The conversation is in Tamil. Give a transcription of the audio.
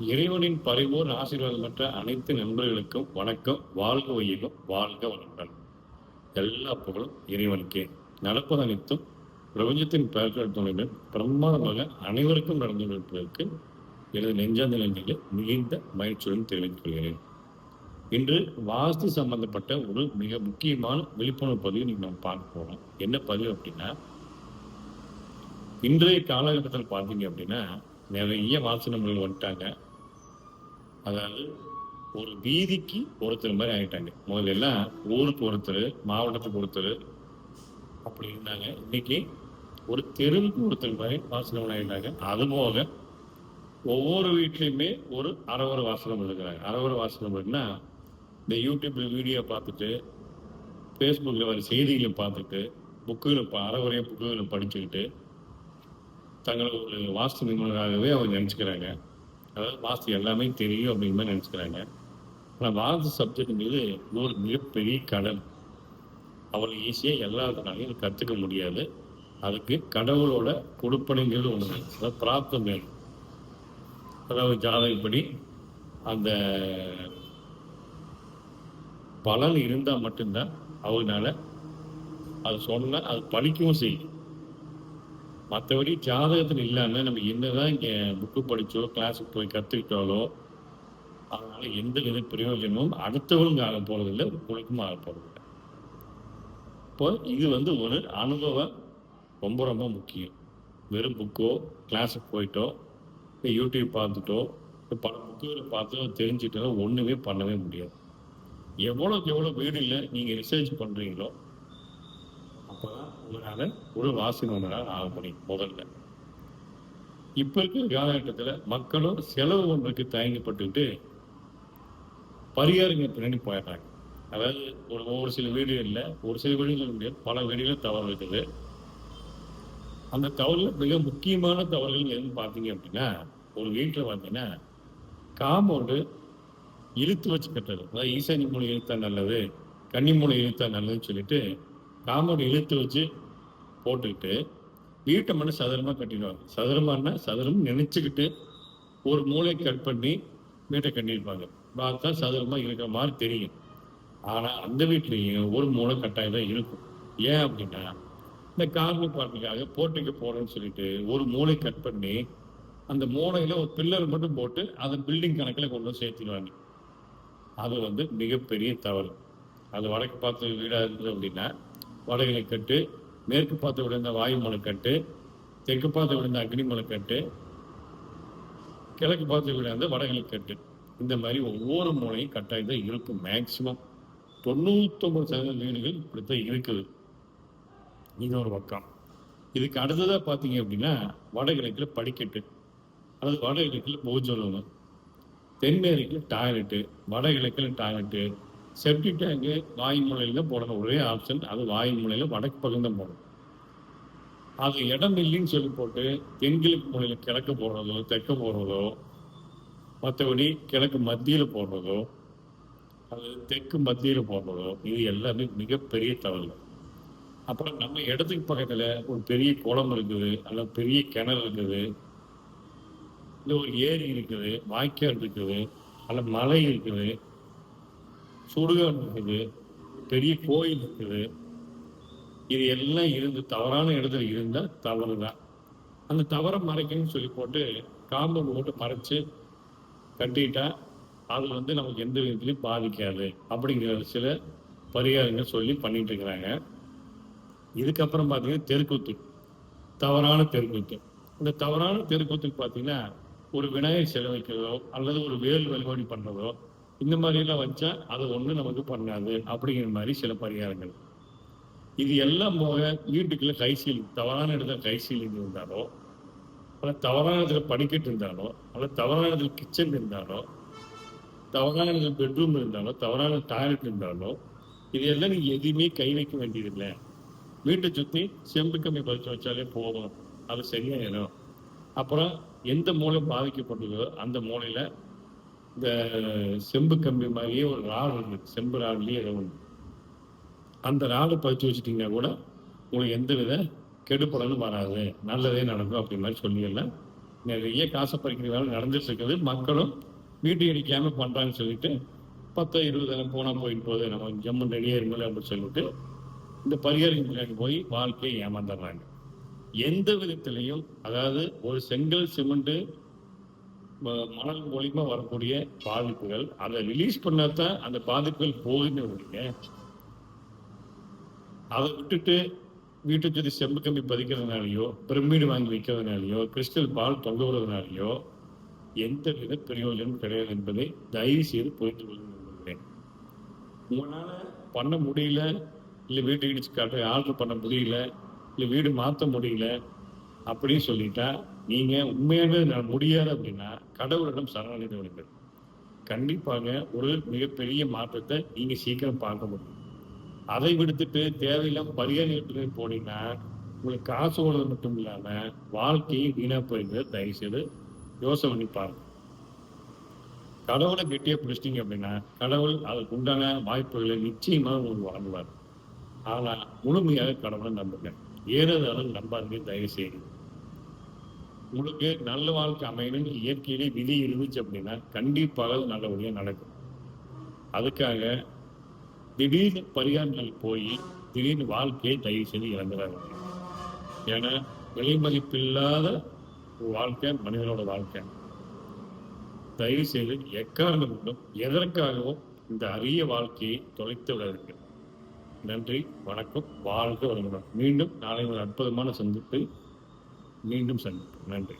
இறைவனின் பரிபூர்ண ஆசீர்வாதம் பெற்ற அனைத்து நண்பர்களுக்கும் வணக்கம். வாழ்க வையகம் வாழ்க வளமுடன். எல்லா புகழும் இறைவனுக்கே. நடப்பது அனைத்தும் பிரபஞ்சத்தின் பெயர்கள் துணையுடன் அனைவருக்கும் நடந்து கொண்டிருப்பதற்கு எனது நெஞ்சாந்த நெஞ்சிலே மிகுந்த மகிழ்ச்சியுடன் தெரிவித்துக் கொள்கிறேன். இன்று வாஸ்து சம்பந்தப்பட்ட ஒரு மிக முக்கியமான விழிப்புணர்வு பதிவு நீங்கள் நம்ம பார்க்க போகிறோம் என்ன பதிவு அப்படின்னா இன்றைய காலகட்டத்தில் பார்த்தீங்க அப்படின்னா நிறைய வாசனங்கள் வந்துட்டாங்க. அதாவது ஒரு வீதிக்கு ஒருத்தர் மாதிரி ஆகிட்டாங்க முதல்ல எல்லாம் ஊருக்கு ஒருத்தர் மாவட்டத்துக்கு ஒருத்தர் அப்படி இருந்தாங்க. இன்னைக்கு ஒரு தெருவுக்கு ஒருத்தர் மாதிரி வாசகம் ஆகிட்டாங்க அது போக ஒவ்வொரு வீட்லையுமே ஒரு அறவர வாசகம் இருக்கிறாங்க. அறவர வாசகம் இருக்குன்னா இந்த யூடியூப்ல வீடியோ பார்த்துட்டு ஃபேஸ்புக்கில் வர செய்திகளை பார்த்துட்டு புக்குகளை அறவரைய புக்குகளை படிச்சுக்கிட்டு தங்களை ஒரு வாஸ்து நிபுணராகவே அவங்க நினச்சிக்கிறாங்க. அதாவது வாஸ்து எல்லாமே தெரியும் அப்படிங்கிற மாதிரி நினச்சிக்கிறாங்க. ஆனால் வாஸ்து சப்ஜெக்ட்ங்கிறது மீது ஒரு மிகப்பெரிய கடல். அவளை ஈஸியாக எல்லாத்தினாலையும் கற்றுக்க முடியாது. அதுக்கு கடவுளோட கொடுப்பனைங்கிறது ஒன்று அதாவது பிராப்தம் வேணும். அதாவது ஜாதகப்படி அந்த பலன் இருந்தால் மட்டும்தான் அவங்களால அது சொன்னால் அது பழிக்கவும் செய்யும். மற்றபடி ஜாதகத்தில் இல்லாமல் நம்ம என்னதான் இங்கே புக்கு படித்தோ கிளாஸுக்கு போய் கற்றுக்கிட்டாலோ அதனால் எந்த வித பிரயோஜனமும் அடுத்தவங்க ஆக போகிறதில்ல உங்களுக்கும் ஆக போகிறதில்ல இப்போ இது வந்து ஒரு அனுபவம் ரொம்ப ரொம்ப முக்கியம். வெறும் புக்கோ கிளாஸுக்கு போயிட்டோ இல்லை யூடியூப் பார்த்துட்டோ இப்போ பல புக்குகளை பார்த்தோ தெரிஞ்சுட்டோ ஒன்றுமே பண்ணவே முடியாது. எவ்வளோக்கு எவ்வளோ வீடில் நீங்கள் ரிசர்ச் பண்ணுறீங்களோ அப்போதான் உங்களால் ஒரு வாசினவங்களால் ஆக முடியும் முதல்ல. இப்போ இருக்கிற காலகட்டத்தில் மக்களும் செலவு ஒன்றுக்கு தயங்கப்பட்டுக்கிட்டு பரிகாரங்க பின்னாடி போயிடுறாங்க. அதாவது ஒரு ஒவ்வொரு சில வீடுகளில் இல்லை ஒரு சில வீடுகளில் முடியாது பல வீடுகளில் தவறு இருக்குது. அந்த தவறுல மிக முக்கியமான தவறுகள் எதுன்னு பார்த்தீங்க அப்படின்னா ஒரு வீட்டில் பார்த்தீங்கன்னா காம்பவுண்டு இழுத்து வச்சு கட்டுறது. அதாவது ஈசானி மூலம் இழுத்தா நல்லது கன்னி மூலம் இழுத்தா நல்லதுன்னு சொல்லிட்டு காம்பவுண்ட் இழுத்து வச்சு போட்டுக்கிட்டு வீட்டை மட்டும் சதுரமாக கட்டிடுவாங்க. சதுரமானா சதுரம் நினச்சிக்கிட்டு ஒரு மூளை கட் பண்ணி வீட்டை கட்டியிருப்பாங்க. பார்த்தா சதுரமாக இருக்கிற மாதிரி தெரியும். ஆனால் அந்த வீட்லேயும் ஒரு மூளை கட்டாயம் தான் இருக்கும். ஏன் அப்படின்னா இந்த கார்னர் பார்ட்டிக்காக போட்டிக்கு போகிறோன்னு சொல்லிட்டு ஒரு மூளை கட் பண்ணி அந்த மூளையில் ஒரு பில்லர் மட்டும் போட்டு அதை பில்டிங் கணக்கில் கொண்டு வந்து சேர்த்திடுவாங்க. அது வந்து மிகப்பெரிய தவறு. அது வடக்கு பார்த்து வீடாக இருந்தது அப்படின்னா வடகிழக்கு கட்டு மேற்கு பார்த்து விழுந்த வாயுமலை கட்டு தெற்கு பார்த்து விழுந்த அக்னிமலை கட்டு கிழக்கு பார்த்து விழுந்த வடகிழக்கு கட்டு. இந்த மாதிரி ஒவ்வொரு மூலையும் கட்டாயம் தான் இருக்கும் மேக்சிமம் தொண்ணூத்தொம்பது சதவீத வீடுகள் இப்படித்தான் இருக்குது. இது ஒரு பக்கம். இதுக்கு அடுத்ததாக பார்த்தீங்க அப்படின்னா வடகிழக்கில் படிக்கட்டு. அதாவது வடகிழக்கில் பூஜை தென்மேற்கில் டாய்லெட்டு வடகிழக்கில் டாய்லெட்டு செப்டிக் டேங்கு தான் போடணும். ஒரே ஆப்ஷன் அது வாயுமலையில் வடக்கு பக்கம் தான் போடணும். அது இடம் இல்லைன்னு சொல்லி போட்டு தென்கிழக்கு மூலையில் கிழக்கு போடுறதோ தெற்க போடுறதோ மற்றபடி கிழக்கு மத்தியில் போடுறதோ அது தெற்கு மத்தியில் போடுறதோ இது எல்லாமே மிகப்பெரிய தவறு அப்புறம் நம்ம இடத்துக்கு பக்கத்தில் ஒரு பெரிய குளம் இருக்குது அல்ல பெரிய கிணறு இருக்குது. இல்லை ஒரு ஏரி இருக்குது வாய்க்கால் இருக்குது அல்ல மலை இருக்குது. சுடுகாடு இருக்குது பெரிய கோயில் இருக்குது. இது எல்லாம் இருந்து தவறான இடத்துல இருந்தால் தவறு தான். அந்த தவறை மறைக்கணும்னு சொல்லி போட்டு காம்பவுண்ட் போட்டு மறைச்சு கட்டிட்டா அது வந்து நமக்கு எந்த விதத்துலையும் பாதிக்காது அப்படிங்கிற சில பரிகாரங்கள் சொல்லி பண்ணிட்டு இருக்கிறாங்க. இதுக்கப்புறம் பார்த்தீங்கன்னா தெருக்கூத்து தவறான தெருக்கூத்து. இந்த தவறான தெருக்கூத்துக்கு பார்த்தீங்கன்னா ஒரு விநாயகர் சிலை வைக்கிறதோ அல்லது ஒரு வேல் வழிபாடு பண்ணுறதோ இந்த மாதிரிலாம் வச்சா அது ஒன்றும் நமக்கு பண்ணாது அப்படிங்கிற மாதிரி சில பரிகாரங்கள். இது எல்லாம் போக வீட்டுக்குள்ள கை சீலிங் தவறான இடத்துல கை சீலிங் இருந்தாலோ அல்ல தவறான இடத்துல படிக்கட்டு இருந்தாலோ அல்ல தவறான இடத்துல கிச்சன் இருந்தாலோ தவறான இடத்துல பெட்ரூம் இருந்தாலோ தவறான டாய்லெட் இருந்தாலோ இது எல்லாம் நீங்கள் எதுவுமே கை வைக்க வேண்டியதில்லை. வீட்டை சுற்றி செம்பு கம்மி பறிச்சு வச்சாலே போதும். அது சரியாயிடும் அப்புறம் எந்த மூளை பாதிக்கப்பட்டதோ அந்த மூளையில இந்த செம்பு கம்பி மாதிரியே ஒரு ராடு இருக்கு செம்பு ராடுலேயே ஏதோ ஒன்று அந்த ராடு பதிச்சு வச்சுட்டிங்கன்னா கூட உங்களுக்கு எந்த வித கெடுபலனும் வராது. நல்லதே நடக்கும் அப்படி மாதிரி சொல்லிடலாம். நிறைய காசை பறிக்கிற வேலை நடந்துட்டு இருக்குது. மக்களும் வீட்டு இடிக்காமல் பண்ணுறாங்கன்னு சொல்லிட்டு பத்தோ இருபதாயிரம் போனா போயிட்டு போகுது. நம்ம ஜம்மு ரெடியா இருங்களே அப்படின்னு சொல்லிட்டு இந்த பரிகாரம் போய் வாழ்க்கையை ஏமாந்துடுறாங்க. எந்த விதத்திலையும் அதாவது ஒரு செங்கல் சிமெண்ட்டு மணல் மூலியமா வரக்கூடிய பாதிப்புகள். அதை ரிலீஸ் பண்ணாதான் அந்த பாதிப்புகள் போகுதுன்னு ஒழிய அதை விட்டுட்டு வீட்டை சுற்றி செம்பு கம்பி பதிக்கிறதுனாலயோ பிரமிடு வாங்கி வைக்கிறதுனாலையோ கிறிஸ்டல் பால் தொங்க எந்த வித பிரயோஜனம் கிடையாது என்பதை தயவு செய்து புரிந்து கொள்கிறேன் உங்களால் பண்ண முடியல இல்லை வீட்டு இடிச்சு காட்ட ஆர்டர் பண்ண முடியல இல்லை வீடு மாற்ற முடியல அப்படின்னு சொல்லிட்டா நீங்க உண்மையாகவே முடியாது அப்படின்னா கடவுளிடம் சரணடைந்து விடுங்கள். கண்டிப்பாக ஒரு மிகப்பெரிய மாற்றத்தை நீங்க சீக்கிரம் பார்க்க முடியும். அதை விடுத்துட்டு தேவையில்லாம பரிகாரத்துக்கு போனீங்கன்னா உங்களுக்கு காசு ஓடுறது மட்டும் இல்லாம வாழ்க்கையும் வீணா போயிருந்தது தயவு செய்து யோசனை பண்ணி பாருங்க. கடவுளை கெட்டியா பிடிச்சிட்டீங்க அப்படின்னா கடவுள் அதற்கு உண்டான வாய்ப்புகளை நிச்சயமாக உங்களுக்கு வழங்குவார். ஆனா முழுமையாக கடவுளை நம்புகிறேன் ஏறதாலும் நம்பாதீங்க தயவு செய்து. உங்களுக்கு நல்ல வாழ்க்கை அமையணும்னு இயற்கையிலே விதி இருந்துச்சு அப்படின்னா கண்டிப்பாக அது நல்லபடியாக நடக்கும். அதுக்காக திடீர்னு பரிகாரங்கள் போய் திடீர்னு வாழ்க்கையை தயவு செய்து இழந்துடாங்க ஏன்னா விலை மதிப்பில்லாத ஒரு வாழ்க்கை மனிதனோட வாழ்க்கை. தயவு செய்து எக்காரணம் கொண்டும் எதற்காகவும் இந்த அரிய வாழ்க்கையை தொலைத்து விடாதீர்கள் நன்றி வணக்கம் வாழ்க வளமுடன். மீண்டும் நாளை ஒரு அற்புதமான சந்திப்பை மீண்டும் சந்திப்போம். நன்றி.